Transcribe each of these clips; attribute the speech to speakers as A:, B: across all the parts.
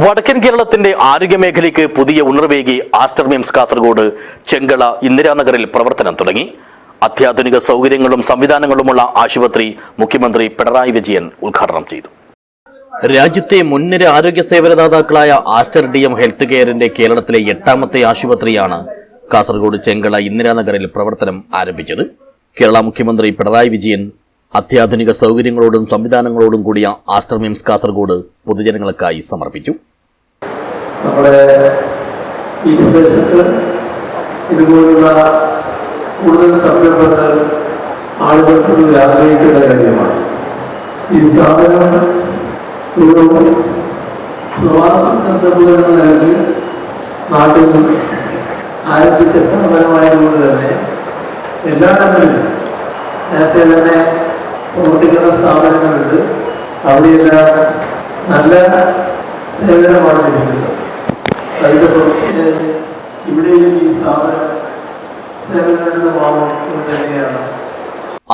A: വടക്കൻ കേരളത്തിന്റെ ആരോഗ്യമേഖലയ്ക്ക് പുതിയ ഉണർവേകി ആസ്റ്റർ മിംസ് കാസർഗോഡ് ചെങ്കള ഇന്ദിരാനഗറിൽ പ്രവർത്തനം തുടങ്ങി. അത്യാധുനിക സൗകര്യങ്ങളും സംവിധാനങ്ങളുമുള്ള ആശുപത്രി മുഖ്യമന്ത്രി പിണറായി വിജയൻ ഉദ്ഘാടനം ചെയ്തു. രാജ്യത്തെ മുൻനിര ആരോഗ്യ സേവനദാതാക്കളായ ആസ്റ്റർ ഡി എം ഹെൽത്ത് കെയറിന്റെ കേരളത്തിലെ എട്ടാമത്തെ ആശുപത്രിയാണ് കാസർഗോഡ് ചെങ്കള ഇന്ദിരാനഗറിൽ പ്രവർത്തനം ആരംഭിച്ചത്. കേരള മുഖ്യമന്ത്രി പിണറായി വിജയൻ അത്യാധുനിക സൗകര്യങ്ങളോടും സംവിധാനങ്ങളോടും കൂടിയ ആസ്റ്റർ മിംസ് കാസർഗോഡ് പൊതുജനങ്ങൾക്കായി സമർപ്പിച്ചു.
B: നമ്മുടെ ഈ പ്രദേശത്ത് ഇതുപോലുള്ള കൂടുതൽ സംരംഭങ്ങൾ ആളുകൾ കൂടുതൽ കാര്യമാണ്. ഈ സ്ഥാപനം ഒരു പ്രവാസ സംരംഭകർ എന്ന നിലയിൽ നാട്ടിൽ ആരംഭിച്ച സ്ഥാപനമായതുകൊണ്ട് തന്നെ എല്ലായിടങ്ങളിലും നേരത്തെ തന്നെ പ്രവർത്തിക്കുന്ന സ്ഥാപനങ്ങളുണ്ട്. അവിടെയെല്ലാം നല്ല സേവനമാണ് ലഭിക്കുന്നത്. അതിന്റെ തുടർച്ചയായി ഇവിടെയും ഈ സ്ഥാപനം സേവനമാകും എന്ന് തന്നെയാണ്.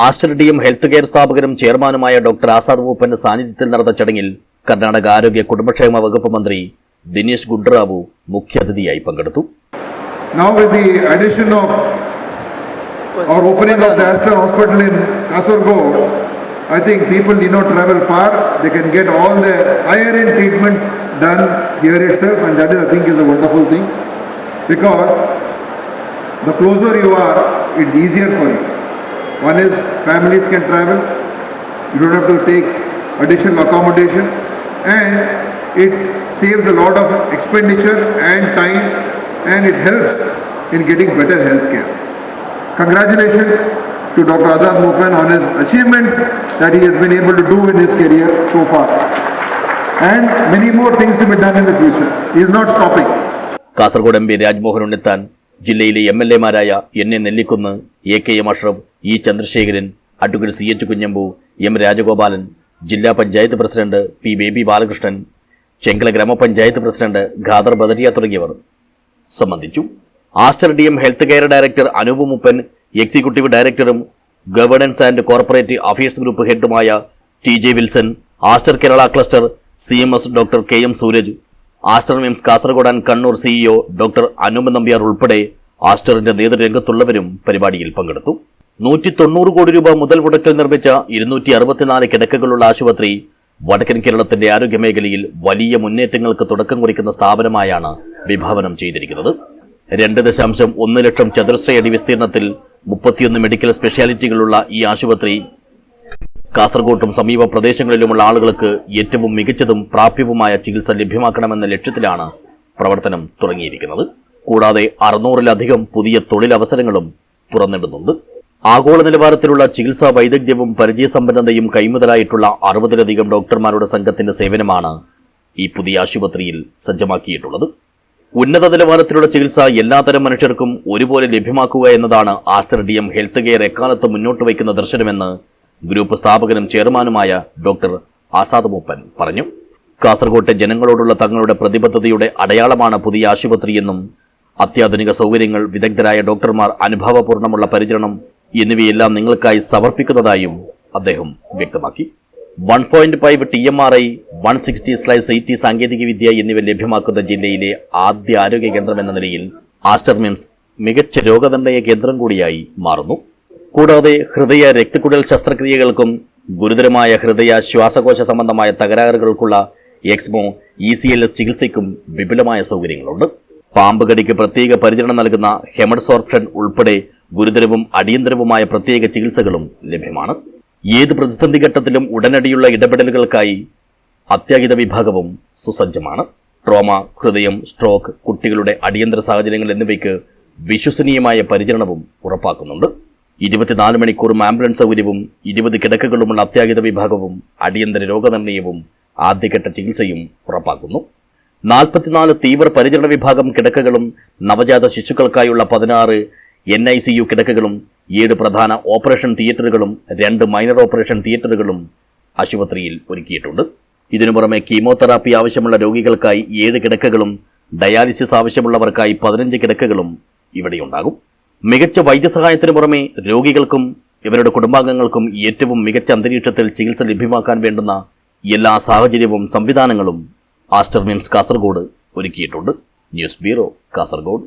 A: Aster D M health care സ്ഥാപകരും ചെയർമാനുമായ ഡോക്ടർ ആസാദ് മൂപ്പന്റെ സാന്നിധ്യത്തിൽ നടന്ന ചടങ്ങിൽ കർണാടക ആരോഗ്യ കുടുംബക്ഷേമ വകുപ്പ് മന്ത്രി ദിനേശ് ഗുഡ്റാവു മുഖ്യാതിഥിയായി പങ്കെടുത്തു.
C: Now with the addition of or opening of the Aster Hospital in Kasargod, I think people need not travel far. They can get all the higher end treatments done here itself and that is I think is a wonderful thing because the closer you are, it's easier for you. One is families can travel, you don't have to take additional accommodation and it saves a lot of expenditure and time and it helps in getting better health care. Congratulations to Dr. Azad Mopan on his achievements that he has been able to do in his career so far. And many more things to be done in the future. He is not stopping.
A: Kasaragod M P Rajmohan Unnithan ജില്ലയിലെ M L എമാരായ N A Nellikkunnu A K M Ashraf E Chandrasekharan advocate C H Kunhambu M Rajagopalan ജില്ലാ panchayat president P Baby Balakrishnan Chengala grama panchayat president Khader Badariya തുടങ്ങിയവർ സംബന്ധിച്ചു Aster D M health care director Anoop Moopen executive ഡയറക്ടറും governance and corporate affairs group ഹെഡുമായ T J Wilson Aster Kerala cluster C M S doctor K M Sooraj Aster MIMS Kasaragod and Kannur CEO doctor Anoop Nambiar ഉൾപ്പെടെ ആസ്റ്ററിന്റെ നേതൃരംഗത്തുള്ളവരും പരിപാടിയിൽ പങ്കെടുത്തു. നൂറ്റി തൊണ്ണൂറ് കോടി രൂപ മുതൽ മുടക്കിൽ നിർമ്മിച്ച ഇരുന്നൂറ്റി അറുപത്തിനാല് കിടക്കകളുള്ള ആശുപത്രി വടക്കൻ കേരളത്തിന്റെ ആരോഗ്യമേഖലയിൽ വലിയ മുന്നേറ്റങ്ങൾക്ക് തുടക്കം കുറിക്കുന്ന സ്ഥാപനമായാണ് വിഭാവനം ചെയ്തിരിക്കുന്നത്. രണ്ട് ദശാംശം ഒന്ന് ലക്ഷം ചതുരശ്രയടി വിസ്തീർണത്തിൽ മുപ്പത്തിയൊന്ന് മെഡിക്കൽ സ്പെഷ്യാലിറ്റികളുള്ള ഈ ആശുപത്രി കാസർഗോട്ടും സമീപ പ്രദേശങ്ങളിലുമുള്ള ആളുകൾക്ക് ഏറ്റവും മികച്ചതും പ്രാപ്യവുമായ ചികിത്സ ലഭ്യമാക്കണമെന്ന ലക്ഷ്യത്തിലാണ് പ്രവർത്തനം തുടങ്ങിയിരിക്കുന്നത്. കൂടാതെ അറുന്നൂറിലധികം പുതിയ തൊഴിലവസരങ്ങളും തുറന്നിടുന്നുണ്ട് ആഗോള നിലവാരത്തിലുള്ള ചികിത്സാ വൈദഗ്ധ്യവും പരിചയസമ്പന്നതയും കൈമുതലായിട്ടുള്ള അറുപതിലധികം ഡോക്ടർമാരുടെ സംഘത്തിന്റെ സേവനമാണ് ഈ പുതിയ ആശുപത്രിയിൽ സജ്ജമാക്കിയിട്ടുള്ളത്. ഉന്നത നിലവാരത്തിലുള്ള ചികിത്സ എല്ലാത്തരം മനുഷ്യർക്കും ഒരുപോലെ ലഭ്യമാക്കുക എന്നതാണ് Aster D M health care എക്കാലത്ത് മുന്നോട്ട് വയ്ക്കുന്ന ദർശനമെന്ന് ഗ്രൂപ്പ് സ്ഥാപകനും ചെയർമാനുമായ ഡോക്ടർ ആസാദ് മൂപ്പൻ പറഞ്ഞു. കാസർകോട്ടെ ജനങ്ങളോടുള്ള തങ്ങളുടെ പ്രതിബദ്ധതയുടെ അടയാളമാണ് പുതിയ ആശുപത്രിയെന്നും അത്യാധുനിക സൗകര്യങ്ങൾ വിദഗ്ധരായ ഡോക്ടർമാർ അനുഭവപൂർണമുള്ള പരിചരണം എന്നിവയെല്ലാം നിങ്ങൾക്കായി സമർപ്പിക്കുന്നതായും അദ്ദേഹം വ്യക്തമാക്കി. One point five T M R I one sixty slice I T സാങ്കേതികവിദ്യ എന്നിവ ലഭ്യമാക്കുന്ന ജില്ലയിലെ ആദ്യ ആരോഗ്യ കേന്ദ്രം എന്ന നിലയിൽ ആസ്റ്റർ മിംസ് മികച്ച രോഗനിർണയ കേന്ദ്രം കൂടിയായി മാറുന്നു. കൂടാതെ ഹൃദയ രക്തക്കുഴൽ ശസ്ത്രക്രിയകൾക്കും ഗുരുതരമായ ഹൃദയ ശ്വാസകോശ സംബന്ധമായ തകരാറുകൾക്കുള്ള എക്സ്മോ ഇ സി എൽ ചികിത്സയ്ക്കും വിപുലമായ സൗകര്യങ്ങളുണ്ട്. പാമ്പുകടിക്ക് പ്രത്യേക പരിചരണം നൽകുന്ന ഹെമഡ്സോർപ്ഷൻ ഉൾപ്പെടെ ഗുരുതരവും അടിയന്തരവുമായ പ്രത്യേക ചികിത്സകളും ലഭ്യമാണ്. ഏത് പ്രതിസന്ധി ഘട്ടത്തിലും ഉടനടിയുള്ള ഇടപെടലുകൾക്കായി അത്യാഹിത വിഭാഗവും സുസജ്ജമാണ്. ട്രോമ ഹൃദയം സ്ട്രോക്ക് കുട്ടികളുടെ അടിയന്തര സാഹചര്യങ്ങൾ എന്നിവയ്ക്ക് വിശ്വസനീയമായ പരിചരണവും ഉറപ്പാക്കുന്നുണ്ട്. ഇരുപത്തിനാല് മണിക്കൂറും ആംബുലൻസ് സൗകര്യവും ഇരുപത് കിടക്കകളുമുള്ള അത്യാഹിത വിഭാഗവും അടിയന്തര രോഗനിർണയവും ആദ്യഘട്ട ചികിത്സയും ഉറപ്പാക്കുന്നു. നാൽപ്പത്തിനാല് തീവ്ര പരിചരണ വിഭാഗം കിടക്കകളും നവജാത ശിശുക്കൾക്കായുള്ള പതിനാറ് എൻ ഐ സി യു കിടക്കകളും ഏഴ് പ്രധാന ഓപ്പറേഷൻ തിയേറ്ററുകളും രണ്ട് മൈനർ ഓപ്പറേഷൻ തിയേറ്ററുകളും ആശുപത്രിയിൽ ഒരുക്കിയിട്ടുണ്ട്. ഇതിനു പുറമെ കീമോതെറാപ്പി ആവശ്യമുള്ള രോഗികൾക്കായി ഏഴ് കിടക്കകളും ഡയാലിസിസ് ആവശ്യമുള്ളവർക്കായി പതിനഞ്ച് കിടക്കകളും ഇവിടെയുണ്ടാകും. മികച്ച വൈദ്യസഹായത്തിനു പുറമെ രോഗികൾക്കും ഇവരുടെ കുടുംബാംഗങ്ങൾക്കും ഏറ്റവും മികച്ച അന്തരീക്ഷത്തിൽ ചികിത്സ ലഭ്യമാക്കാൻ വേണ്ടുന്ന എല്ലാ സാഹചര്യവും സംവിധാനങ്ങളും ആസ്റ്റർ മിംസ് കാസർഗോഡ് ഒരുക്കിയിട്ടുണ്ട്. News bureau Kasaragod.